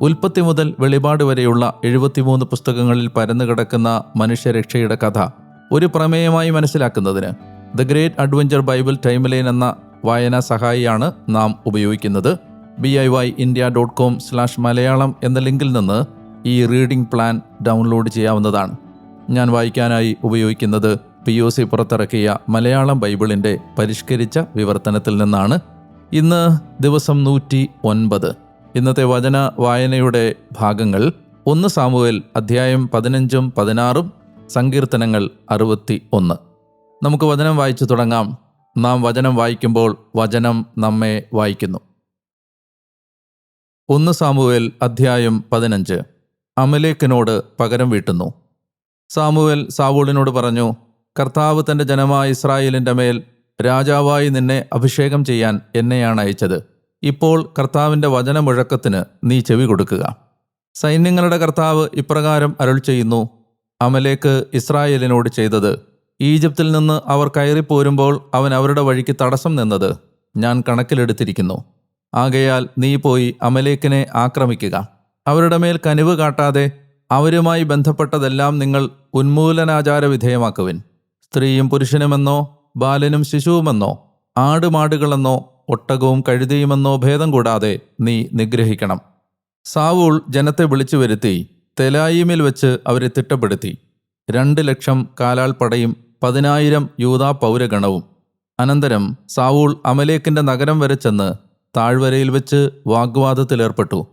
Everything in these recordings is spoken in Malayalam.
ഉൽപ്പത്തി മുതൽ വെളിപാട് വരെയുള്ള എഴുപത്തിമൂന്ന് പുസ്തകങ്ങളിൽ പരന്നു കിടക്കുന്ന മനുഷ്യരക്ഷയുടെ കഥ ഒരു പ്രമേയമായി മനസ്സിലാക്കുന്നതിന് the great adventure Bible timeline എന്ന വായനാ സഹായിയാണ് നാം ഉപയോഗിക്കുന്നത്. B I Y India dot com slash Malayalam എന്ന ലിങ്കിൽ നിന്ന് ഈ റീഡിംഗ് പ്ലാൻ ഡൗൺലോഡ് ചെയ്യാവുന്നതാണ്. ഞാൻ വായിക്കാനായി ഉപയോഗിക്കുന്നത് പി ഒ സി പുറത്തിറക്കിയ മലയാളം ബൈബിളിന്റെ പരിഷ്കരിച്ച വിവർത്തനത്തിൽ നിന്നാണ്. ഇന്ന് ദിവസം നൂറ്റി ഒൻപത്. ഇന്നത്തെ വചന വായനയുടെ ഭാഗങ്ങൾ ഒന്ന് സാമുവേൽ അധ്യായം പതിനഞ്ചും പതിനാറും സങ്കീർത്തനങ്ങൾ അറുപത്തി ഒന്ന്. നമുക്ക് വചനം വായിച്ചു തുടങ്ങാം. നാം വചനം വായിക്കുമ്പോൾ വചനം നമ്മെ വായിക്കുന്നു. ഒന്ന് സാമുവേൽ അധ്യായം പതിനഞ്ച്. അമലേക്കിനോട് പകരം വീട്ടുന്നു. സാമുവേൽ സാവൂളിനോട് പറഞ്ഞു കർത്താവ് തന്റെ ജനമായ ഇസ്രായേലിന്റെ മേൽ രാജാവായി നിന്നെ അഭിഷേകം ചെയ്യാൻ എന്നെയാണ് അയച്ചത്. ഇപ്പോൾ കർത്താവിന്റെ വചനമുഴക്കത്തിന് നീ ചെവി കൊടുക്കുക. സൈന്യങ്ങളുടെ കർത്താവ് ഇപ്രകാരം അരുൾ ചെയ്യുന്നു. അമലേക്ക് ഇസ്രായേലിനോട് ചെയ്തത് ഈജിപ്തിൽ നിന്ന് അവർ കയറിപ്പോരുമ്പോൾ അവൻ അവരുടെ വഴിക്ക് തടസ്സം നിന്നത് ഞാൻ കണക്കിലെടുത്തിരിക്കുന്നു. ആകയാൽ നീ പോയി അമലേക്കിനെ ആക്രമിക്കുക. അവരുടെ മേൽ കനിവ് കാട്ടാതെ അവരുമായി ബന്ധപ്പെട്ടതെല്ലാം നിങ്ങൾ ഉന്മൂലനാചാര വിധേയമാക്കുവിൻ സ്ത്രീയും പുരുഷനുമെന്നോ ബാലനും ശിശുവുമെന്നോ ആടുമാടുകളെന്നോ ഒട്ടകവും കഴുതിയുമെന്നോ ഭേദം കൂടാതെ നീ നിഗ്രഹിക്കണം. സാവൂൾ ജനത്തെ വിളിച്ചു വരുത്തി തെലായിമിൽ വെച്ച് അവരെ തിട്ടപ്പെടുത്തി. രണ്ട് ലക്ഷം കാലാൾ പടയും പതിനായിരം യൂതാ പൗരഗണവും. അനന്തരം സാവൂൾ അമലേക്കിന്റെ നഗരം വരെ ചെന്ന് താഴ്വരയിൽ വെച്ച് വാഗ്വാദത്തിലേർപ്പെട്ടു.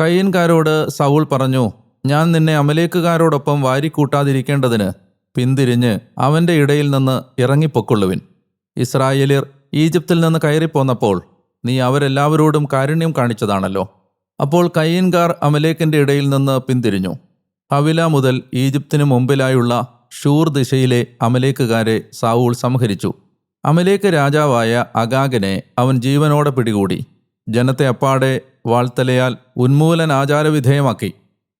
കയ്യൻകാരോട് സൗൾ പറഞ്ഞു ഞാൻ നിന്നെ അമലേക്കുകാരോടൊപ്പം വാരിക്കൂട്ടാതിരിക്കേണ്ടതിന് പിന്തിരിഞ്ഞ് അവന്റെ ഇടയിൽ നിന്ന് ഇറങ്ങിപ്പൊക്കൊള്ളുവിൻ. ഇസ്രായേലിയർ ഈജിപ്തിൽ നിന്ന് കയറിപ്പോന്നപ്പോൾ നീ അവരെല്ലാവരോടും കാരുണ്യം കാണിച്ചതാണല്ലോ. അപ്പോൾ കയ്യൻകാർ അമലേക്കിന്റെ ഇടയിൽ നിന്ന് പിന്തിരിഞ്ഞു. ഹവില മുതൽ ഈജിപ്തിനു മുമ്പിലായുള്ള ഷൂർ ദിശയിലെ അമലേക്കുകാരെ സാവൂൾ സംഹരിച്ചു. അമലേക്ക് രാജാവായ അഗാഗനെ അവൻ ജീവനോടെ പിടികൂടി. ജനത്തെ അപ്പാടെ വാൾത്തലയാൽ ഉന്മൂലൻ ആചാരവിധേയമാക്കി.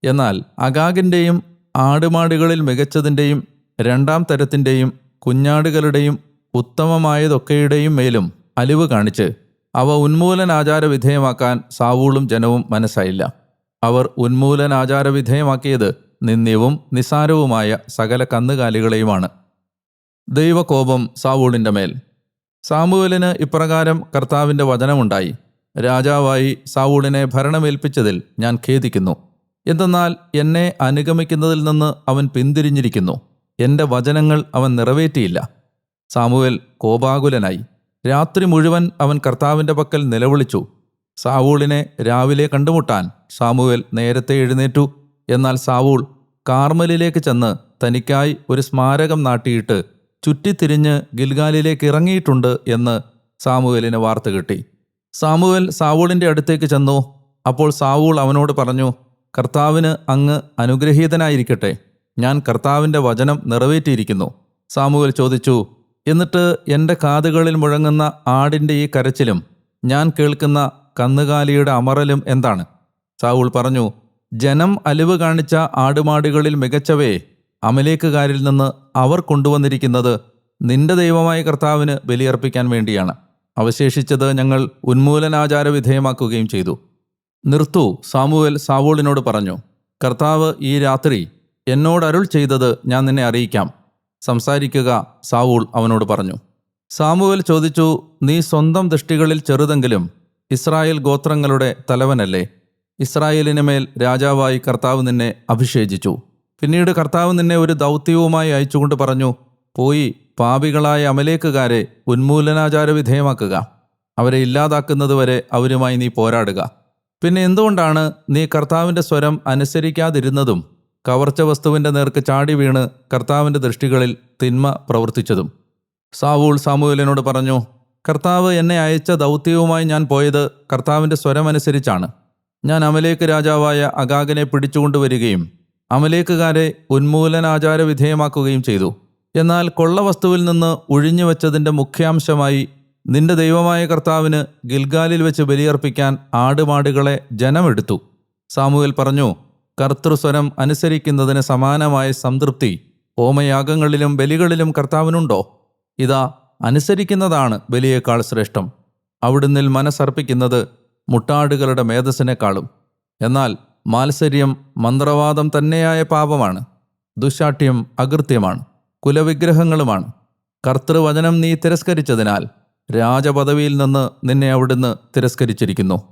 എന്നാൽ അഗാഗിന്റെയും ആടുമാടുകളിൽ മികച്ചതിന്റെയും രണ്ടാം തരത്തിന്റെയും കുഞ്ഞാടുകളുടെയും ഉത്തമമായതൊക്കെയുടെയും മേലും അലിവ് കാണിച്ച് അവ ഉന്മൂലനാചാര വിധേയമാക്കാൻ സാവൂളും ജനവും മനസ്സായില്ല. അവർ ഉന്മൂലനാചാര വിധേയമാക്കിയത് നിന്ദ്യവും നിസാരവുമായ സകല കന്നുകാലികളെയുമാണ്. ദൈവകോപം സാവൂളിന്റെ മേൽ. സാമുവലിന് ഇപ്രകാരം കർത്താവിന്റെ വചനമുണ്ടായി. രാജാവായി സാവൂളിനെ ഭരണമേൽപ്പിച്ചതിൽ ഞാൻ ഖേദിക്കുന്നു. എന്തെന്നാൽ എന്നെ അനുഗമിക്കുന്നതിൽ നിന്ന് അവൻ പിന്തിരിഞ്ഞിരിക്കുന്നു. എന്റെ വചനങ്ങൾ അവൻ നിറവേറ്റിയില്ല. സാമുവേൽ കോപാകുലനായി. രാത്രി മുഴുവൻ അവൻ കർത്താവിന്റെ പക്കൽ നിലവിളിച്ചു. സാവൂളിനെ രാവിലെ കണ്ടുമുട്ടാൻ സാമുവേൽ നേരത്തെ എഴുന്നേറ്റു. എന്നാൽ സാവൂൾ കാർമലിലേക്ക് ചെന്ന് തനിക്കായി ഒരു സ്മാരകം നാട്ടിയിട്ട് ചുറ്റിത്തിരിഞ്ഞ് ഗിൽഗാലിലേക്ക് ഇറങ്ങിയിട്ടുണ്ട് എന്ന് സാമുവേലിന് വാർത്ത കിട്ടി. സാമുവേൽ സാവൂളിന്റെ അടുത്തേക്ക് ചെന്നു. അപ്പോൾ സാവൂൾ അവനോട് പറഞ്ഞു കർത്താവിന് അങ്ങ് അനുഗ്രഹീതനായിരിക്കട്ടെ. ഞാൻ കർത്താവിന്റെ വചനം നിറവേറ്റിയിരിക്കുന്നു. സാമുവേൽ ചോദിച്ചു എന്നിട്ട് എന്റെ കാതുകളിൽ മുഴങ്ങുന്ന ആടിന്റെ ഈ കരച്ചിലും ഞാൻ കേൾക്കുന്ന കന്നുകാലിയുടെ അമറലും എന്താണ്? സാവൂൾ പറഞ്ഞു ജനം അലിവ് കാണിച്ച ആടുമാടുകളിൽ മികച്ചവയെ അമലേക്കുകാരിൽ നിന്ന് അവർ കൊണ്ടുവന്നിരിക്കുന്നത് നിന്റെ ദൈവമായ കർത്താവിന് ബലിയർപ്പിക്കാൻ വേണ്ടിയാണ്. അവശേഷിച്ചത് ഞങ്ങൾ ഉന്മൂലനാചാര വിധേയമാക്കുകയും ചെയ്തു. നിർത്തു സാമുവൽ സാവൂളിനോട് പറഞ്ഞു. കർത്താവ് ഈ രാത്രി എന്നോട് അരുൾ ചെയ്തത് ഞാൻ നിന്നെ അറിയിക്കാം. സംസാരിക്കുക സാവൂൾ അവനോട് പറഞ്ഞു. സാമുവൽ ചോദിച്ചു നീ സ്വന്തം ദൃഷ്ടികളിൽ ചെറുതെങ്കിലും ഇസ്രായേൽ ഗോത്രങ്ങളുടെ തലവനല്ലേ? ഇസ്രായേലിന് മേൽ രാജാവായി കർത്താവ് നിന്നെ അഭിഷേചിച്ചു. പിന്നീട് കർത്താവ് നിന്നെ ഒരു ദൗത്യവുമായി അയച്ചുകൊണ്ട് പറഞ്ഞു പോയി പാപികളായ അമലേക്കുകാരെ ഉന്മൂലനാചാര വിധേയമാക്കുക അവരെ ഇല്ലാതാക്കുന്നതുവരെ അവരുമായി നീ പോരാടുക. പിന്നെ എന്തുകൊണ്ടാണ് നീ കർത്താവിന്റെ സ്വരം അനുസരിക്കാതിരുന്നതും കവർച്ച വസ്തുവിന്റെ നേർക്ക് ചാടി വീണ് കർത്താവിന്റെ ദൃഷ്ടികളിൽ തിന്മ പ്രവർത്തിച്ചതും. സാവൂൾ സാമൂഹലിനോട് പറഞ്ഞു കർത്താവ് എന്നെ അയച്ച ദൗത്യവുമായി ഞാൻ പോയത് കർത്താവിന്റെ സ്വരമനുസരിച്ചാണ്. ഞാൻ അമലേക്ക് രാജാവായ അഗാഗനെ പിടിച്ചുകൊണ്ടുവരികയും അമലേക്കുകാരെ ഉന്മൂലനാചാര വിധേയമാക്കുകയും ചെയ്തു. എന്നാൽ കൊള്ള വസ്തുവിൽ നിന്ന് ഒഴിഞ്ഞു വെച്ചതിന്റെ മുഖ്യാംശമായി നിന്റെ ദൈവമായ കർത്താവിന് ഗിൽഗാലിൽ വെച്ച് ബലിയർപ്പിക്കാൻ ആടുമാടുകളെ ജനമെടുത്തു. സാമുവൽ പറഞ്ഞു കർത്തൃസ്വരം അനുസരിക്കുന്നതിന് സമാനമായ സംതൃപ്തി ഹോമയാഗങ്ങളിലും ബലികളിലും കർത്താവിനുണ്ടോ? ഇതാ അനുസരിക്കുന്നതാണ് ബലിയേക്കാൾ ശ്രേഷ്ഠം. അവിടുന്നിൽ മനസ്സർപ്പിക്കുന്നത് മുട്ടാടുകളുടെ മേധസ്സിനെക്കാളും. എന്നാൽ മാത്സര്യം മന്ത്രവാദം തന്നെയായ പാപമാണ്. ദുശാഠ്യം അകൃത്യമാണ്. കുലവിഗ്രഹങ്ങളുമാണ്. കർത്തൃവചനം നീ തിരസ്കരിച്ചതിനാൽ രാജപദവിയിൽ നിന്ന് നിന്നെ അവിടുന്ന് തിരസ്കരിച്ചിരിക്കുന്നു.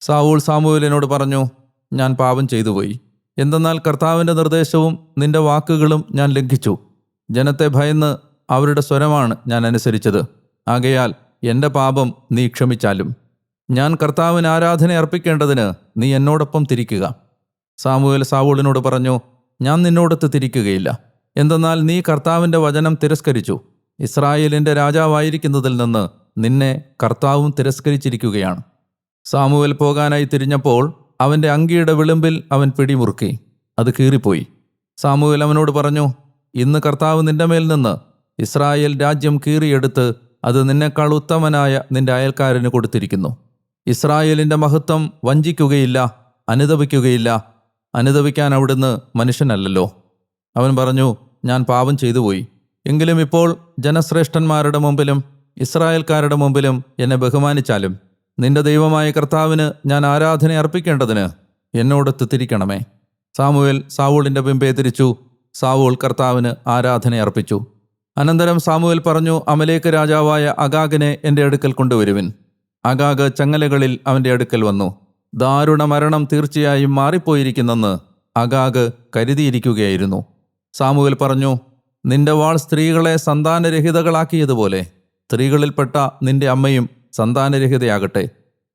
സാവൂൾ സാമുവേലിനോട് പറഞ്ഞു ഞാൻ പാപം ചെയ്തുപോയി. എന്തെന്നാൽ കർത്താവിന്റെ നിർദ്ദേശവും നിന്റെ വാക്കുകളും ഞാൻ ലംഘിച്ചു. ജനത്തെ ഭയന്ന് അവരുടെ സ്വരമാണ് ഞാൻ അനുസരിച്ചത്. ആകയാൽ എന്റെ പാപം നീ ക്ഷമിച്ചാലും. ഞാൻ കർത്താവിന് ആരാധന അർപ്പിക്കേണ്ടതിന് നീ എന്നോടൊപ്പം തിരിക്കുക. സാമുവേൽ സാവൂളിനോട് പറഞ്ഞു ഞാൻ നിന്നോടൊത്ത് തിരിക്കുകയില്ല. എന്തെന്നാൽ നീ കർത്താവിന്റെ വചനം തിരസ്കരിച്ചു. ഇസ്രായേലിന്റെ രാജാവായിരിക്കുന്നതിൽ നിന്ന് നിന്നെ കർത്താവും തിരസ്കരിച്ചിരിക്കുകയാണ്. സാമുവൽ പോകാനായി തിരിഞ്ഞപ്പോൾ അവന്റെ അങ്കിയുടെ വിളിമ്പിൽ അവൻ പിടിമുറുക്കി. അത് കീറിപ്പോയി. സാമുവേൽ അവനോട് പറഞ്ഞു ഇന്ന് കർത്താവ് നിന്റെ മേൽ നിന്ന് ഇസ്രായേൽ രാജ്യം കീറിയെടുത്ത് അത് നിന്നെക്കാൾ ഉത്തമനായ നിന്റെ അയൽക്കാരന് കൊടുത്തിരിക്കുന്നു. ഇസ്രായേലിന്റെ മഹത്വം വഞ്ചിക്കുകയില്ല അനുദപിക്കുകയില്ല. അനുദപിക്കാൻ അവിടുന്ന് മനുഷ്യനല്ലല്ലോ. അവൻ പറഞ്ഞു ഞാൻ പാപം ചെയ്തുപോയി. എങ്കിലും ഇപ്പോൾ ജനശ്രേഷ്ഠന്മാരുടെ മുമ്പിലും ഇസ്രായേൽക്കാരുടെ മുമ്പിലും എന്നെ ബഹുമാനിച്ചാലും നിന്റെ ദൈവമായ കർത്താവിന് ഞാൻ ആരാധന അർപ്പിക്കേണ്ടതിന് എന്നോടൊത്ത് തിരിക്കണമേ സാമുവേൽ സാവൂളിന്റെ പിമ്പേ തിരിച്ചു. സാവൂൾ കർത്താവിന് ആരാധന അർപ്പിച്ചു. അനന്തരം സാമുവേൽ പറഞ്ഞു അമലേക്ക് രാജാവായ അഗാഗിനെ എന്റെ അടുക്കൽ കൊണ്ടുവരുവിൻ. അഗാഗ് ചങ്ങലകളിൽ അവന്റെ അടുക്കൽ വന്നു. ദാരുണ മരണം തീർച്ചയായും മാറിപ്പോയിരിക്കുന്നെന്ന് അഗാഗ് കരുതിയിരിക്കുകയായിരുന്നു. സാമുവേൽ പറഞ്ഞു നിന്റെ വാൾ സ്ത്രീകളെ സന്താനരഹിതകളാക്കിയതുപോലെ സ്ത്രീകളിൽപ്പെട്ട നിന്റെ അമ്മയും സന്താനരഹിതയാകട്ടെ.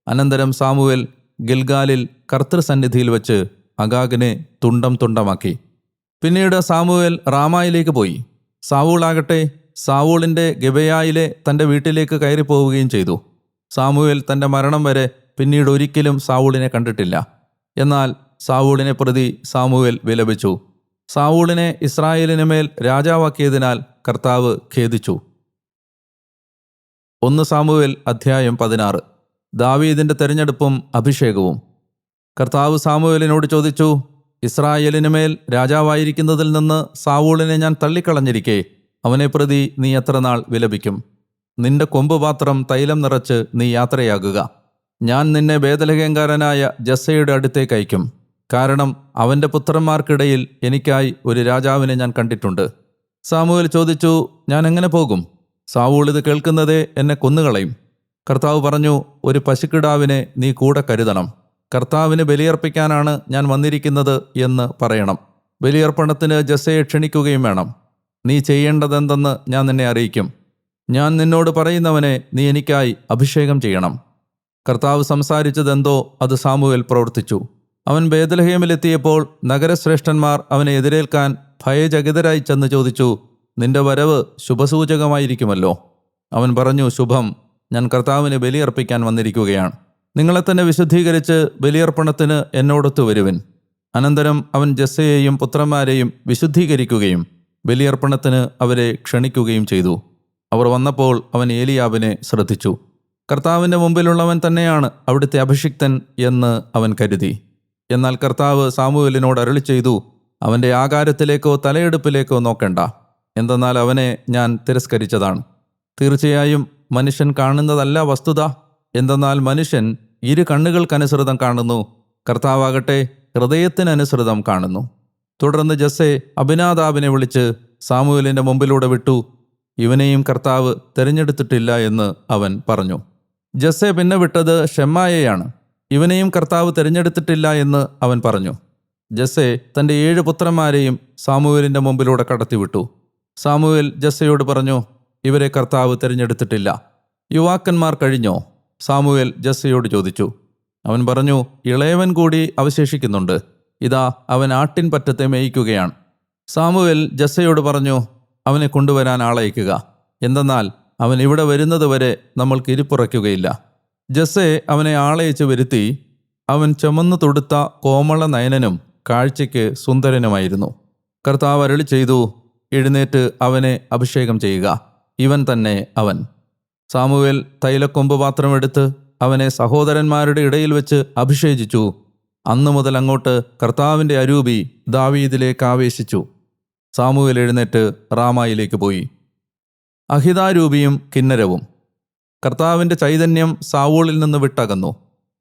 അനന്തരം സാമുവേൽ ഗിൽഗാലിൽ കർത്തൃസന്നിധിയിൽ വച്ച് അഗാഗിനെ തുണ്ടം തുണ്ടമാക്കി. പിന്നീട് സാമുവേൽ റാമായിലേക്ക് പോയി. സാവൂളാകട്ടെ സാവൂളിന്റെ ഗബയായിലെ തന്റെ വീട്ടിലേക്ക് കയറിപ്പോവുകയും ചെയ്തു. സാമുവേൽ തന്റെ മരണം വരെ പിന്നീട് ഒരിക്കലും സാവൂളിനെ കണ്ടിട്ടില്ല. എന്നാൽ സാവൂളിനെ പ്രതി സാമുവേൽ വിലപിച്ചു. സാവൂളിനെ ഇസ്രായേലിന് മേൽ രാജാവാക്കിയതിനാൽ കർത്താവ് ഖേദിച്ചു. ഒന്ന് സാമുവേൽ അധ്യായം പതിനാറ്. ദാവീദിന്റെ തെരഞ്ഞെടുപ്പും അഭിഷേകവും. കർത്താവ് സാമുവേലിനോട് ചോദിച്ചു ഇസ്രായേലിന് മേൽ രാജാവായിരിക്കുന്നതിൽ നിന്ന് സാവൂളിനെ ഞാൻ തള്ളിക്കളഞ്ഞിരിക്കെ അവനെ പ്രതി നീ എത്ര നാൾ വിലപിക്കും? നിന്റെ കൊമ്പുപാത്രം തൈലം നിറച്ച് നീ യാത്രയാകുക. ഞാൻ നിന്നെ വേദലഹേങ്കാരനായ ജസ്സയുടെ അടുത്തേക്ക് അയക്കും. കാരണം അവന്റെ പുത്രന്മാർക്കിടയിൽ എനിക്കായി ഒരു രാജാവിനെ ഞാൻ കണ്ടിട്ടുണ്ട്. സാമുവേൽ ചോദിച്ചു ഞാൻ എങ്ങനെ പോകും? സാവൂൾ ഇത് കേൾക്കുന്നതേ എന്നെ കൊന്നുകളയും. കർത്താവ് പറഞ്ഞു ഒരു പശുക്കിടാവിനെ നീ കൂടെ കരുതണം. കർത്താവിന് ബലിയർപ്പിക്കാനാണ് ഞാൻ വന്നിരിക്കുന്നത് എന്ന് പറയണം. ബലിയർപ്പണത്തിന് ജസ്സയെ ക്ഷണിക്കുകയും വേണം. നീ ചെയ്യേണ്ടതെന്തെന്ന് ഞാൻ നിന്നെ അറിയിക്കും. ഞാൻ നിന്നോട് പറയുന്നവനെ നീ എനിക്കായി അഭിഷേകം ചെയ്യണം. കർത്താവ് സംസാരിച്ചതെന്തോ അത് സാമുവേൽ പ്രവർത്തിച്ചു. അവൻ ബേദലഹേമിലെത്തിയപ്പോൾ നഗരശ്രേഷ്ഠന്മാർ അവനെ എതിരേൽക്കാൻ ഭയചകിതരായി ചെന്ന് ചോദിച്ചു നിന്റെ വരവ് ശുഭസൂചകമായിരിക്കുമല്ലോ. അവൻ പറഞ്ഞു ശുഭം. ഞാൻ കർത്താവിന് ബലിയർപ്പിക്കാൻ വന്നിരിക്കുകയാണ്. നിങ്ങളെ തന്നെ വിശുദ്ധീകരിച്ച് ബലിയർപ്പണത്തിന് എന്നോടൊത്ത് വരുവിൻ. അനന്തരം അവൻ ജസ്സയെയും പുത്രന്മാരെയും വിശുദ്ധീകരിക്കുകയും ബലിയർപ്പണത്തിന് അവരെ ക്ഷണിക്കുകയും ചെയ്തു. അവർ വന്നപ്പോൾ അവൻ ഏലിയാവിനെ ശ്രദ്ധിച്ചു. കർത്താവിന്റെ മുമ്പിലുള്ളവൻ തന്നെയാണ് അവിടുത്തെ അഭിഷിക്തൻ എന്ന് അവൻ കരുതി. എന്നാൽ കർത്താവ് സാമുവലിനോട് അരളി ചെയ്തു അവന്റെ ആകാരത്തിലേക്കോ തലയെടുപ്പിലേക്കോ നോക്കണ്ട. എന്തെന്നാൽ അവനെ ഞാൻ തിരസ്കരിച്ചതാണ്. തീർച്ചയായും മനുഷ്യൻ കാണുന്നതല്ല വസ്തുത. എന്തെന്നാൽ മനുഷ്യൻ ഇരു കണ്ണുകൾക്കനുസൃതം കാണുന്നു. കർത്താവാകട്ടെ ഹൃദയത്തിനനുസൃതം കാണുന്നു. തുടർന്ന് ജസ്സെ അഭിനാദാബിനെ വിളിച്ച് സാമുവലിന്റെ മുമ്പിലൂടെ വിട്ടു. ഇവനെയും കർത്താവ് തിരഞ്ഞെടുത്തിട്ടില്ല എന്ന് അവൻ പറഞ്ഞു. ജസ്സെ പിന്നെ വിട്ടത് ഷെമ്മായെയാണ്. ഇവനെയും കർത്താവ് തിരഞ്ഞെടുത്തിട്ടില്ല എന്ന് അവൻ പറഞ്ഞു. ജസ്സെ തന്റെ ഏഴ് പുത്രന്മാരെയും സാമുവേലിന്റെ മുമ്പിലൂടെ കടത്തിവിട്ടു. സാമുവേൽ ജസ്സയോട് പറഞ്ഞു ഇവരെ കർത്താവ് തിരഞ്ഞെടുത്തിട്ടില്ല. യുവാക്കന്മാർ കഴിഞ്ഞോ? സാമുവേൽ ജസ്സയോട് ചോദിച്ചു. അവൻ പറഞ്ഞു ഇളയവൻ കൂടി അവശേഷിക്കുന്നുണ്ട്. ഇതാ അവൻ ആട്ടിൻ പറ്റത്തെ മേയിക്കുകയാണ്. സാമുവേൽ ജസ്സയോട് പറഞ്ഞു അവനെ കൊണ്ടുവരാൻ ആളയക്കുക. എന്തെന്നാൽ അവൻ ഇവിടെ വരുന്നതുവരെ നമ്മൾക്ക് ഇരിപ്പുറയ്ക്കുകയില്ല. ജസ്സെ അവനെ ആളയച്ച് വരുത്തി. അവൻ ചുമന്നു തൊടുത്ത കോമള നയനനും കാഴ്ചയ്ക്ക് സുന്ദരനുമായിരുന്നു. കർത്താവ് അരളി ചെയ്തു എഴുന്നേറ്റ് അവനെ അഭിഷേകം ചെയ്യുക. ഇവൻ തന്നെ അവൻ. സാമുവേൽ തൈലക്കൊമ്പ് പാത്രമെടുത്ത് അവനെ സഹോദരന്മാരുടെ ഇടയിൽ വെച്ച് അഭിഷേചിച്ചു. അന്നു മുതൽ അങ്ങോട്ട് കർത്താവിന്റെ അരൂപി ദാവീദിലേക്ക് ആവേശിച്ചു. സാമുവേൽ എഴുന്നേറ്റ് റാമായിലേക്ക് പോയി. അഹിതാരൂപിയും കിന്നരവും. കർത്താവിന്റെ ചൈതന്യം സാവൂളിൽ നിന്ന് വിട്ടകന്നു.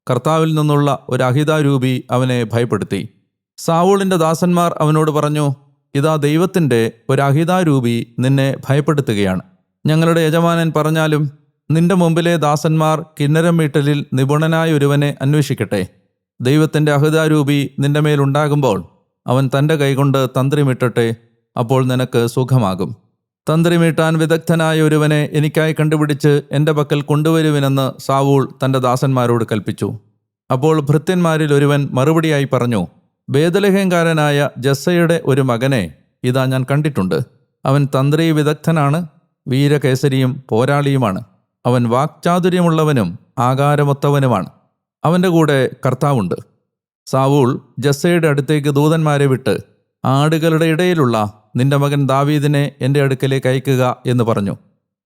കർത്താവിൽ നിന്നുള്ള ഒരു അഹിതാരൂപി അവനെ ഭയപ്പെടുത്തി. സാവൂളിന്റെ ദാസന്മാർ അവനോട് പറഞ്ഞു ഇതാ ദൈവത്തിന്റെ ഒരഹിതാരൂപി നിന്നെ ഭയപ്പെടുത്തുകയാണ്. ഞങ്ങളുടെ യജമാനൻ പറഞ്ഞാലും നിന്റെ മുമ്പിലെ ദാസന്മാർ കിന്നരം വീട്ടലിൽ നിപുണനായ ഒരുവനെ അന്വേഷിക്കട്ടെ. ദൈവത്തിന്റെ അഹിതാരൂപി നിന്റെ മേലുണ്ടാകുമ്പോൾ അവൻ തന്റെ കൈകൊണ്ട് തന്ത്രിമിട്ടട്ടെ അപ്പോൾ നിനക്ക് സുഖമാകും. തന്ത്രിമീട്ടാൻ വിദഗ്ധനായ ഒരുവനെ എനിക്കായി കണ്ടുപിടിച്ച് എന്റെ പക്കൽ കൊണ്ടുവരുവിനെന്ന് സാവൂൾ തന്റെ ദാസന്മാരോട് കൽപ്പിച്ചു. അപ്പോൾ ഭൃത്യന്മാരിൽ ഒരുവൻ മറുപടിയായി പറഞ്ഞു ബേദലഹേങ്കാരനായ ജസ്സയുടെ ഒരു മകനെ ഇതാ ഞാൻ കണ്ടിട്ടുണ്ട്. അവൻ തന്ത്രി വിദഗ്ധനാണ് വീരകേസരിയും പോരാളിയുമാണ്. അവൻ വാക്ചാതുര്യമുള്ളവനും ആകാരമൊത്തവനുമാണ്. അവന്റെ കൂടെ കർത്താവുണ്ട്. സാവൂൾ ജസ്സയുടെ അടുത്തേക്ക് ദൂതന്മാരെ വിട്ട് ആടുകളുടെ ഇടയിലുള്ള നിന്റെ മകൻ ദാവീദിനെ എന്റെ അടുക്കലേക്ക് അയക്കുക എന്ന് പറഞ്ഞു.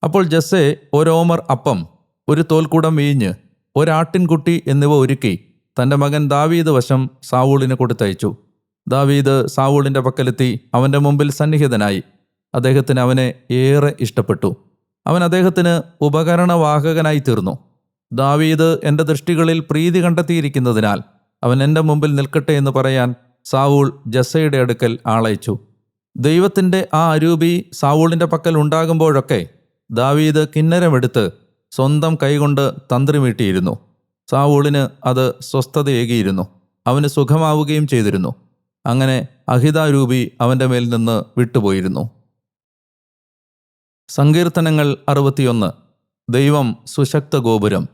അപ്പോൾ ജസ്സെ ഒരോമർ അപ്പം ഒരു തോൽക്കൂടം വീഞ്ഞ് ഒരാട്ടിൻകുട്ടി എന്നിവ ഒരുക്കി തന്റെ മകൻ ദാവീദ് വശം സാവൂളിന് കൊടുത്തയച്ചു. ദാവീദ് സാവൂളിന്റെ പക്കലെത്തി അവന്റെ മുമ്പിൽ സന്നിഹിതനായി. അദ്ദേഹത്തിന് അവനെ ഏറെ ഇഷ്ടപ്പെട്ടു. അവൻ അദ്ദേഹത്തിന് ഉപകരണവാഹകനായി തീർന്നു. ദാവീദ് എന്റെ ദൃഷ്ടികളിൽ പ്രീതി കണ്ടെത്തിയിരിക്കുന്നതിനാൽ അവൻ എന്റെ മുമ്പിൽ നിൽക്കട്ടെ എന്ന് പറയാൻ സാവൂൾ ജസ്സയുടെ അടുക്കൽ ആളയച്ചു. ദൈവത്തിന്റെ ആ അരൂപി സാവൂളിന്റെ പക്കൽ ഉണ്ടാകുമ്പോഴൊക്കെ ദാവീദ് കിന്നരമെടുത്ത് സ്വന്തം കൈകൊണ്ട് തന്ത്രി മീട്ടിയിരുന്നു സാവൂളിന് അത് സ്വസ്ഥതയേകിയിരുന്നു. അവന് സുഖമാവുകയും ചെയ്തിരുന്നു. അങ്ങനെ അഹിതാരൂപി അവന്റെ മേൽ നിന്ന് വിട്ടുപോയിരുന്നു. സങ്കീർത്തനങ്ങൾ അറുപത്തിയൊന്ന്. ദൈവം സുശക്ത ഗോപുരം.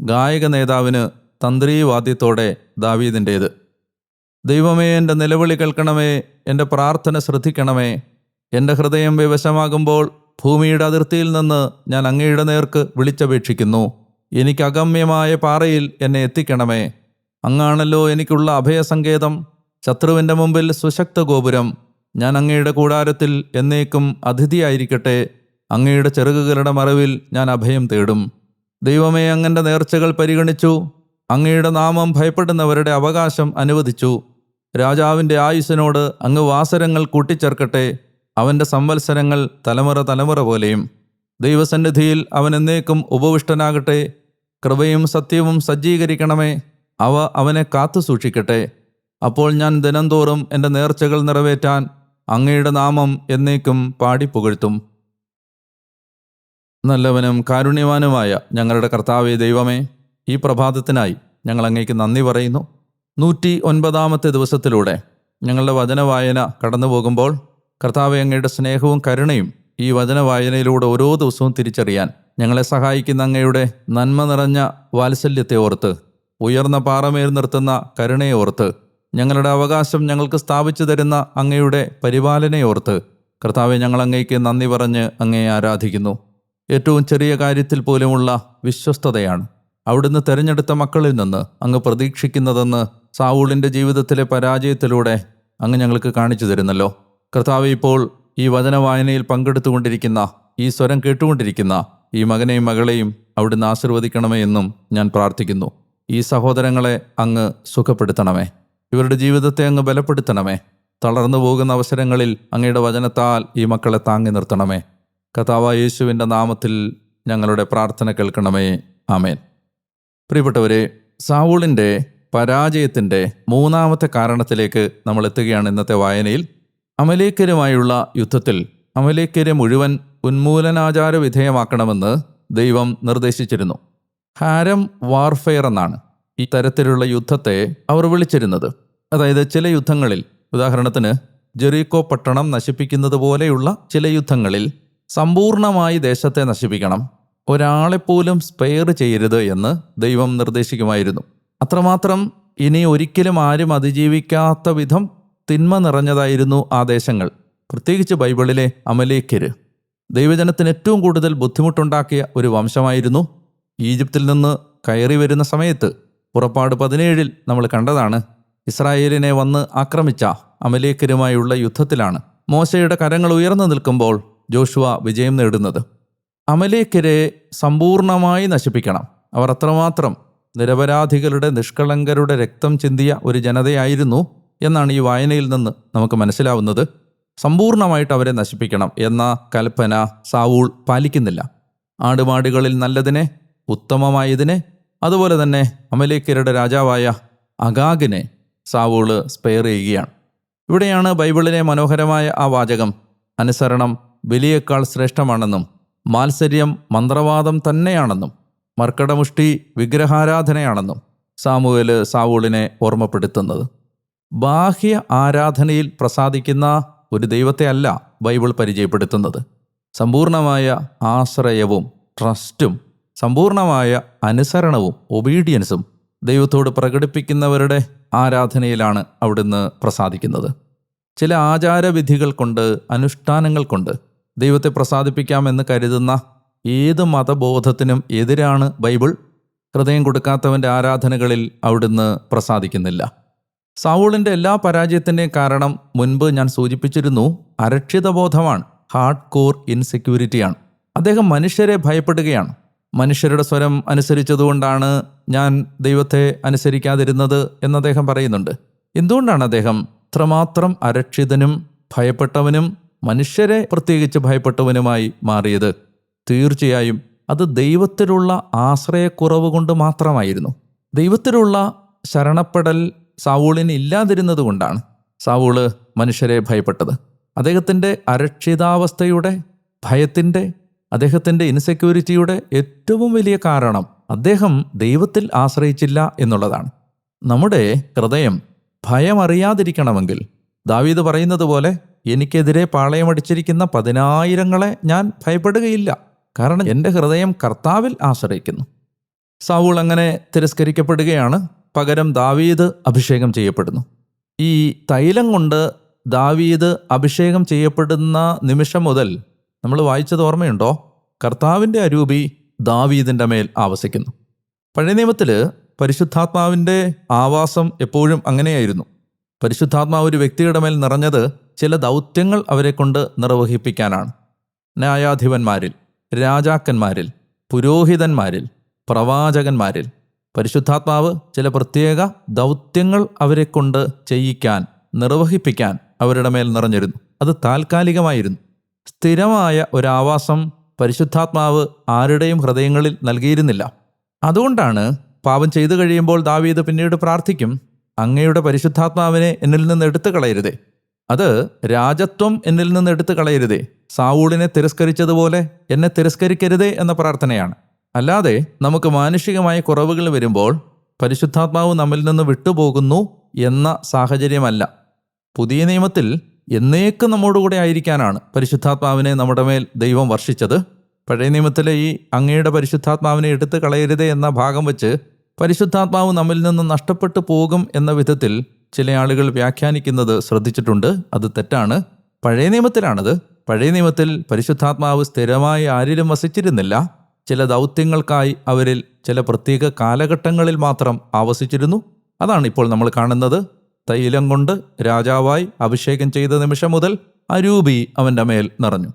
ഗായക നേതാവിന് തന്ത്രീവാദ്യത്തോടെ ദാവീദിന്റേത് ദൈവമേ എന്റെ നിലവിളി കേൾക്കണമേ എന്റെ പ്രാർത്ഥന ശ്രദ്ധിക്കണമേ എന്റെ ഹൃദയം വിവശമാകുമ്പോൾ ഭൂമിയുടെ അതിർത്തിയിൽ നിന്ന് ഞാൻ അങ്ങയുടെ നേർക്ക് വിളിച്ചപേക്ഷിക്കുന്നു. എനിക്ക് അഗമ്യമായ പാറയിൽ എന്നെ എത്തിക്കണമേ. അങ്ങാണല്ലോ എനിക്കുള്ള അഭയസങ്കേതം. ശത്രുവിന്റെ മുമ്പിൽ സുശക്ത ഗോപുരം. ഞാൻ അങ്ങയുടെ കൂടാരത്തിൽ എന്നേക്കും അതിഥിയായിരിക്കട്ടെ. അങ്ങയുടെ ചെറുകുകളുടെ മറവിൽ ഞാൻ അഭയം തേടും. ദൈവമേ അങ്ങന്റെ നേർച്ചകൾ പരിഗണിച്ചു. അങ്ങയുടെ നാമം ഭയപ്പെടുന്നവരുടെ അവകാശം അനുവദിച്ചു. രാജാവിന്റെ ആയുസ്സിനോട് അങ്ങ് വാസരങ്ങൾ കൂട്ടിച്ചേർക്കട്ടെ. അവന്റെ സംവത്സരങ്ങൾ തലമുറ തലമുറ പോലെയും. ദൈവസന്നിധിയിൽ അവൻ എന്നേക്കും ഉപവിഷ്ടനാകട്ടെ. കൃപയും സത്യവും സജ്ജീകരിക്കണമേ. അവ അവനെ കാത്തു സൂക്ഷിക്കട്ടെ. അപ്പോൾ ഞാൻ ദിനംതോറും എന്റെ നേർച്ചകൾ നിറവേറ്റാൻ അങ്ങയുടെ നാമം എന്നേക്കും പാടിപ്പുകഴ്ത്തും. നല്ലവനും കാരുണ്യവാനുമായ ഞങ്ങളുടെ കർത്താവെ ദൈവമേ ഈ പ്രഭാതത്തിനായി ഞങ്ങൾ അങ്ങേക്ക് നന്ദി പറയുന്നു. നൂറ്റി ഒൻപതാമത്തെ ദിവസത്തിലൂടെ ഞങ്ങളുടെ വചന വായന കടന്നു പോകുമ്പോൾ കർത്താവെ അങ്ങയുടെ സ്നേഹവും കരുണയും ഈ വചന വായനയിലൂടെ ഓരോ ദിവസവും തിരിച്ചറിയാൻ ഞങ്ങളെ സഹായിക്കുന്ന അങ്ങയുടെ നന്മ നിറഞ്ഞ വാത്സല്യത്തെ ഓർത്ത് ഉയർന്ന പാറമേൽ നിർത്തുന്ന കരുണയെ ഓർത്ത് ഞങ്ങളുടെ അവകാശം ഞങ്ങൾക്ക് സ്ഥാപിച്ചു തരുന്ന അങ്ങയുടെ പരിപാലനയെ ഓർത്ത് കർത്താവെ ഞങ്ങൾ അങ്ങേക്ക് നന്ദി പറഞ്ഞ് അങ്ങയെ ആരാധിക്കുന്നു. ഏറ്റവും ചെറിയ കാര്യത്തിൽ പോലുമുള്ള വിശ്വസ്തതയാണ് അവിടുന്ന് തെരഞ്ഞെടുത്ത മക്കളിൽ നിന്ന് അങ്ങ് പ്രതീക്ഷിക്കുന്നതെന്ന് സാവൂളിന്റെ ജീവിതത്തിലെ പരാജയത്തിലൂടെ അങ്ങ് ഞങ്ങൾക്ക് കാണിച്ചു തരുന്നല്ലോ. കർത്താവ് ഇപ്പോൾ ഈ വചനവായനയിൽ പങ്കെടുത്തുകൊണ്ടിരിക്കുന്ന ഈ സ്വരം കേട്ടുകൊണ്ടിരിക്കുന്ന ഈ മകനെയും മകളെയും അവിടുന്ന് ആശീർവദിക്കണമേ എന്നും ഞാൻ പ്രാർത്ഥിക്കുന്നു. ഈ സഹോദരങ്ങളെ അങ്ങ് സുഖപ്പെടുത്തണമേ. ഇവരുടെ ജീവിതത്തെ അങ്ങ് ബലപ്പെടുത്തണമേ. തളർന്നു പോകുന്ന അവസരങ്ങളിൽ അങ്ങയുടെ വചനത്താൽ ഈ മക്കളെ താങ്ങി നിർത്തണമേ. കഥാവ യേശുവിന്റെ നാമത്തിൽ ഞങ്ങളുടെ പ്രാർത്ഥന കേൾക്കണമേ. ആമേൻ. പ്രിയപ്പെട്ടവരെ സാവൂളിന്റെ പരാജയത്തിന്റെ മൂന്നാമത്തെ കാരണത്തിലേക്ക് നമ്മൾ എത്തുകയാണ് ഇന്നത്തെ വായനയിൽ. അമലേക്കരുമായുള്ള യുദ്ധത്തിൽ അമലേക്കരെ മുഴുവൻ ഉന്മൂലനാചാര വിധേയമാക്കണമെന്ന് ദൈവം നിർദ്ദേശിച്ചിരുന്നു. ഹാരം വാർഫെയർ എന്നാണ് ഈ തരത്തിലുള്ള യുദ്ധത്തെ അവർ വിളിച്ചിരുന്നത്. അതായത് ചില യുദ്ധങ്ങളിൽ ഉദാഹരണത്തിന് ജെറീക്കോ പട്ടണം നശിപ്പിക്കുന്നത് പോലെയുള്ള ചില യുദ്ധങ്ങളിൽ സമ്പൂർണമായി ദേശത്തെ നശിപ്പിക്കണം ഒരാളെപ്പോലും സ്പെയർ ചെയ്യരുത് എന്ന് ദൈവം നിർദ്ദേശിക്കുമായിരുന്നു. അത്രമാത്രം ഇനി ഒരിക്കലും ആരും അതിജീവിക്കാത്ത വിധം തിന്മ നിറഞ്ഞതായിരുന്നു ആ ദേശങ്ങൾ. പ്രത്യേകിച്ച് ബൈബിളിലെ അമലേക്കര് ദൈവജനത്തിന് ഏറ്റവും കൂടുതൽ ബുദ്ധിമുട്ടുണ്ടാക്കിയ ഒരു വംശമായിരുന്നു ഈജിപ്തിൽ നിന്ന് കയറി വരുന്ന സമയത്ത്. പുറപ്പാട് പതിനേഴിൽ നമ്മൾ കണ്ടതാണ് ഇസ്രായേലിനെ വന്ന് ആക്രമിച്ച അമലേക്കരുമായുള്ള യുദ്ധത്തിലാണ് മോശയുടെ കരങ്ങൾ ഉയർന്നു നിൽക്കുമ്പോൾ ജോഷുവ വിജയം നേടുന്നത്. അമലേക്കരെ സമ്പൂർണമായി നശിപ്പിക്കണം. അവർ അത്രമാത്രം നിരപരാധികളുടെ നിഷ്കളങ്കരുടെ രക്തം ചിന്തിയ ഒരു ജനതയായിരുന്നു എന്നാണ് ഈ വായനയിൽ നിന്ന് നമുക്ക് മനസ്സിലാവുന്നത്. സമ്പൂർണമായിട്ട് അവരെ നശിപ്പിക്കണം എന്ന കൽപ്പന സാവൂൾ പാലിക്കുന്നില്ല. ആടുമാടുകളിൽ നല്ലതിനെ ഉത്തമമായതിനെ അതുപോലെ തന്നെ അമലേക്കരുടെ രാജാവായ അഗാഗിനെ സാവൂൾ സ്പെയർ ചെയ്യുകയാണ്. ഇവിടെയാണ് ബൈബിളിലെ മനോഹരമായ ആ വാചകം. അനുസരണം ബലിയേക്കാൾ ശ്രേഷ്ഠമാണെന്നും മാത്സര്യം മന്ത്രവാദം തന്നെയാണെന്നും മർക്കടമുഷ്ടി വിഗ്രഹാരാധനയാണെന്നും സാമുവേൽ സാവൂളിനെ ഓർമ്മപ്പെടുത്തുന്നത്. ബാഹ്യ ആരാധനയിൽ പ്രസാദിക്കുന്ന ഒരു ദൈവത്തെ അല്ല ബൈബിൾ പരിചയപ്പെടുത്തുന്നത്. സമ്പൂർണമായ ആശ്രയവും ട്രസ്റ്റും സമ്പൂർണമായ അനുസരണവും ഒബീഡിയൻസും ദൈവത്തോട് പ്രകടിപ്പിക്കുന്നവരുടെ ആരാധനയിലാണ് അവിടുന്ന് പ്രസാദിക്കുന്നത്. ചില ആചാരവിധികൾ കൊണ്ട് അനുഷ്ഠാനങ്ങൾ കൊണ്ട് ദൈവത്തെ പ്രസാദിപ്പിക്കാമെന്ന് കരുതുന്ന ഏത് മതബോധത്തിനും എതിരാണ് ബൈബിൾ. ഹൃദയം കൊടുക്കാത്തവന്റെ ആരാധനകളിൽ അവിടുന്ന് പ്രസാദിക്കുന്നില്ല. സാവൂളിന്റെ എല്ലാ പരാജയത്തിന്റെയും കാരണം മുൻപ് ഞാൻ സൂചിപ്പിച്ചിരുന്നു അരക്ഷിതബോധമാണ് ഹാർഡ് കോർ ഇൻസെക്യൂരിറ്റിയാണ്. അദ്ദേഹം മനുഷ്യരെ ഭയപ്പെടുകയാണ്. മനുഷ്യരുടെ സ്വരം അനുസരിച്ചതുകൊണ്ടാണ് ഞാൻ ദൈവത്തെ അനുസരിക്കാതിരുന്നത് എന്ന് അദ്ദേഹം പറയുന്നുണ്ട്. എന്തുകൊണ്ടാണ് അദ്ദേഹം ഇത്രമാത്രം അരക്ഷിതനും ഭയപ്പെട്ടവനും മനുഷ്യരെ പ്രത്യേകിച്ച് ഭയപ്പെട്ടവനുമായി മാറിയത്? തീർച്ചയായും അത് ദൈവത്തിലുള്ള ആശ്രയക്കുറവ് കൊണ്ട് മാത്രമായിരുന്നു. ദൈവത്തിലുള്ള ശരണപ്പെടൽ സാവൂളിന് ഇല്ലാതിരുന്നത് കൊണ്ടാണ് സാവൂൾ മനുഷ്യരെ ഭയപ്പെട്ടത്. അദ്ദേഹത്തിന്റെ അരക്ഷിതാവസ്ഥയുടെ ഭയത്തിന്റെ അദ്ദേഹത്തിന്റെ ഇൻസെക്യൂരിറ്റിയുടെ ഏറ്റവും വലിയ കാരണം അദ്ദേഹം ദൈവത്തിൽ ആശ്രയിച്ചില്ല എന്നുള്ളതാണ്. നമ്മുടെ ഹൃദയം ഭയമറിയാതിരിക്കണമെങ്കിൽ ദാവീദ് പറയുന്നത് പോലെ എനിക്കെതിരെ പാളയമടിച്ചിരിക്കുന്ന പതിനായിരങ്ങളെ ഞാൻ ഭയപ്പെടുകയില്ല. കാരണം എന്റെ ഹൃദയം കർത്താവിൽ ആശ്രയിക്കുന്നു. സാവൂൾ അങ്ങനെ തിരസ്കരിക്കപ്പെടുകയാണ്. പകരം ദാവീദ് അഭിഷേകം ചെയ്യപ്പെടുന്നു. ഈ തൈലം കൊണ്ട് ദാവീദ് അഭിഷേകം ചെയ്യപ്പെടുന്ന നിമിഷം മുതൽ നമ്മൾ വായിച്ചത് ഓർമ്മയുണ്ടോ? കർത്താവിന്റെ അരൂപി ദാവീദിന്റെ മേൽ ആവസിക്കുന്നു. പഴയ നിയമത്തിൽ പരിശുദ്ധാത്മാവിന്റെ ആവാസം എപ്പോഴും അങ്ങനെയായിരുന്നു. പരിശുദ്ധാത്മാവ് ഒരു വ്യക്തിയുടെ മേൽ നിറഞ്ഞത് ചില ദൗത്യങ്ങൾ അവരെ കൊണ്ട് നിർവഹിപ്പിക്കാനാണ്. ന്യായാധിപന്മാരിൽ രാജാക്കന്മാരിൽ പുരോഹിതന്മാരിൽ പ്രവാചകന്മാരിൽ പരിശുദ്ധാത്മാവ് ചില പ്രത്യേക ദൗത്യങ്ങൾ അവരെ കൊണ്ട് ചെയ്യിക്കാൻ നിർവഹിപ്പിക്കാൻ അവരുടെ മേൽ നിറഞ്ഞിരുന്നു. അത് താൽക്കാലികമായിരുന്നു. സ്ഥിരമായ ഒരാവാസം പരിശുദ്ധാത്മാവ് ആരുടെയും ഹൃദയങ്ങളിൽ നൽകിയിരുന്നില്ല. അതുകൊണ്ടാണ് പാപം ചെയ്തു കഴിയുമ്പോൾ ദാവീദ് പിന്നീട് പ്രാർത്ഥിക്കും അങ്ങയുടെ പരിശുദ്ധാത്മാവിനെ എന്നിൽ നിന്ന് എടുത്തു കളയരുതേ. അത് രാജത്വം എന്നിൽ നിന്ന് എടുത്തു കളയരുതേ. സാവൂളിനെ തിരസ്കരിച്ചതുപോലെ എന്നെ തിരസ്കരിക്കരുതേ എന്ന പ്രാർത്ഥനയാണ്. അല്ലാതെ നമുക്ക് മാനുഷികമായ കുറവുകൾ വരുമ്പോൾ പരിശുദ്ധാത്മാവ് നമ്മിൽ നിന്ന് വിട്ടുപോകുന്നു എന്ന സാഹചര്യമല്ല. പുതിയ നിയമത്തിൽ എന്നേക്കും നമ്മോടുകൂടെ ആയിരിക്കാനാണ് പരിശുദ്ധാത്മാവിനെ നമ്മുടെ മേൽ ദൈവം വർഷിച്ചത്. പഴയ നിയമത്തിലെ ഈ അങ്ങയുടെ പരിശുദ്ധാത്മാവിനെ എടുത്തു കളയരുതേ എന്ന ഭാഗം വെച്ച് പരിശുദ്ധാത്മാവ് നമ്മിൽ നിന്ന് നഷ്ടപ്പെട്ടു പോകും എന്ന വിധത്തിൽ ചില ആളുകൾ വ്യാഖ്യാനിക്കുന്നത് ശ്രദ്ധിച്ചിട്ടുണ്ട്. അത് തെറ്റാണ്. പഴയ നിയമത്തിലാണത്. പഴയ നിയമത്തിൽ പരിശുദ്ധാത്മാവ് സ്ഥിരമായി ആരിലും വസിച്ചിരുന്നില്ല. ചില ദൗത്യങ്ങൾക്കായി അവരിൽ ചില പ്രത്യേക കാലഘട്ടങ്ങളിൽ മാത്രം ആവസിച്ചിരുന്നു. അതാണ് ഇപ്പോൾ നമ്മൾ കാണുന്നത്. തൈലം കൊണ്ട് രാജാവായി അഭിഷേകം ചെയ്ത നിമിഷം മുതൽ അരൂപി അവന്റെ മേൽ നിറഞ്ഞു.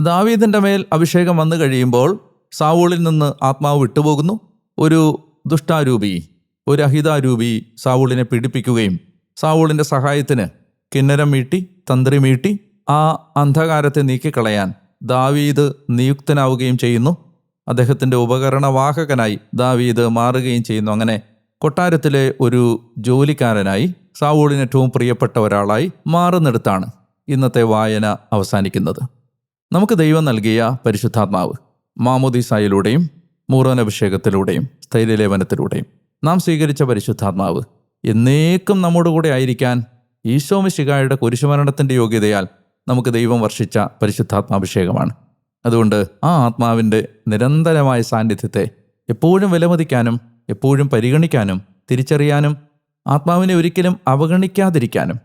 ദാവീദിന്റെ മേൽ അഭിഷേകം വന്നു കഴിയുമ്പോൾ സാവൂളിൽ നിന്ന് ആത്മാവ് വിട്ടുപോകുന്നു. ഒരു ദുഷ്ടാരൂപി ഒരു അഹിതാരൂപി സാവൂളിനെ പീഡിപ്പിക്കുകയും സാവൂളിന്റെ സഹായത്തിന് കിന്നരം മീട്ടി തന്ത്രി മീട്ടി ആ അന്ധകാരത്തെ നീക്കിക്കളയാൻ ദാവീദ് നിയുക്തനാവുകയും ചെയ്യുന്നു. അദ്ദേഹത്തിന്റെ ഉപകരണവാഹകനായി ദാവീദ് മാറുകയും ചെയ്യുന്നു. അങ്ങനെ കൊട്ടാരത്തിലെ ഒരു ജോലിക്കാരനായി സാവൂളിന് ഏറ്റവും പ്രിയപ്പെട്ട ഒരാളായി മാറുന്നിടത്താണ് ഇന്നത്തെ വായന അവസാനിക്കുന്നത്. നമുക്ക് ദൈവം നൽകിയ പരിശുദ്ധാത്മാവ് മാമോദീസായിലൂടെയും മൂറോനഭിഷേകത്തിലൂടെയും സ്ഥൈര്യലേപനത്തിലൂടെയും നാം സ്വീകരിച്ച പരിശുദ്ധാത്മാവ് എന്നേക്കും നമ്മുടെ കൂടെ ആയിരിക്കാൻ ഈശോമിശികായുടെ കുരിശുമരണത്തിന്റെ യോഗ്യതയാൽ നമുക്ക് ദൈവം വർഷിച്ച പരിശുദ്ധാത്മാഭിഷേകമാണ്. അതുകൊണ്ട് ആ ആത്മാവിന്റെ നിരന്തരമായ സാന്നിധ്യത്തെ എപ്പോഴും വിലമതിക്കാനും എപ്പോഴും പരിഗണിക്കാനും തിരിച്ചറിയാനും ആത്മാവിനെ ഒരിക്കലും അവഗണിക്കാതിരിക്കാനും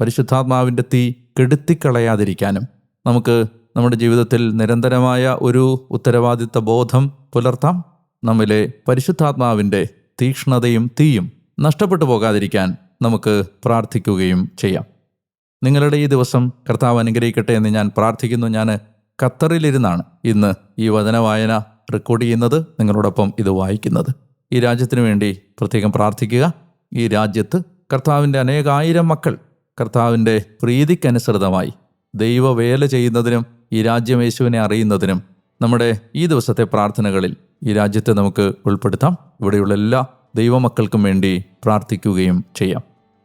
പരിശുദ്ധാത്മാവിന്റെ തീ കെടുത്തിക്കളയാതിരിക്കാനും നമുക്ക് നമ്മുടെ ജീവിതത്തിൽ നിരന്തരമായ ഒരു ഉത്തരവാദിത്ത ബോധം പുലർത്താം. നമ്മിലെ പരിശുദ്ധാത്മാവിന്റെ തീക്ഷ്ണതയും തീയും നഷ്ടപ്പെട്ടു പോകാതിരിക്കാൻ നമുക്ക് പ്രാർത്ഥിക്കുകയും ചെയ്യാം. നിങ്ങളുടെ ഈ ദിവസം കർത്താവ് അനുഗ്രഹിക്കട്ടെ എന്ന് ഞാൻ പ്രാർത്ഥിക്കുന്നു. ഞാൻ ഖത്തറിലിരുന്നാണ് ഇന്ന് ഈ വചന വായന റെക്കോർഡ് ചെയ്യുന്നത്. നിങ്ങളോടൊപ്പം ഇത് വായിക്കുന്നത്. ഈ രാജ്യത്തിന് വേണ്ടി പ്രത്യേകം പ്രാർത്ഥിക്കുക. ഈ രാജ്യത്ത് കർത്താവിന്റെ അനേകായിരം മക്കൾ കർത്താവിന്റെ പ്രീതിക്കനുസൃതമായി ദൈവവേല ചെയ്യുന്നതിനും ഈ രാജ്യം യേശുവിനെ അറിയുന്നതിനും നമ്മുടെ ഈ ദിവസത്തെ പ്രാർത്ഥനകളിൽ ഈ രാജ്യത്തെ നമുക്ക് ഉൾപ്പെടുത്താം. ഇവിടെയുള്ള എല്ലാ ദൈവമക്കൾക്കും വേണ്ടി പ്രാർത്ഥിക്കുകയും ചെയ്യാം.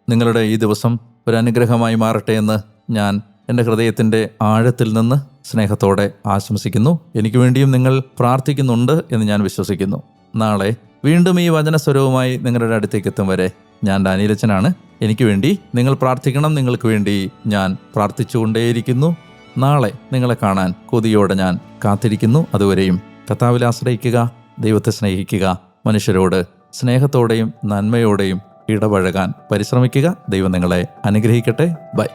നിങ്ങളുടെ ഈ ദിവസം ഒരു അനുഗ്രഹമായി മാറട്ടെ എന്ന് ഞാൻ എന്റെ ഹൃദയത്തിന്റെ ആഴത്തിൽ നിന്ന് സ്നേഹത്തോടെ ആശംസിക്കുന്നു. എനിക്ക് വേണ്ടിയും നിങ്ങൾ പ്രാർത്ഥിക്കുന്നുണ്ട് എന്ന് ഞാൻ വിശ്വസിക്കുന്നു. നാളെ വീണ്ടും ഈ വചനസ്വരവുമായി നിങ്ങളുടെ അടുത്തേക്ക് എത്തും വരെ ഞാൻ ഡാനിയലച്ചനാണ്. എനിക്ക് വേണ്ടി നിങ്ങൾ പ്രാർത്ഥിക്കണം. നിങ്ങൾക്ക് വേണ്ടി ഞാൻ പ്രാർത്ഥിച്ചുകൊണ്ടേയിരിക്കുന്നു. നാളെ നിങ്ങളെ കാണാൻ കൊതിയോടെ ഞാൻ കാത്തിരിക്കുന്നു. അതുവരെയും കർത്താവിൽ ആശ്രയിക്കുക ദൈവത്തെ സ്നേഹിക്കുക മനുഷ്യരോട് സ്നേഹത്തോടെയും നന്മയോടെയും ഇടപഴകാൻ പരിശ്രമിക്കുക. ദൈവം നിങ്ങളെ അനുഗ്രഹിക്കട്ടെ. ബൈ.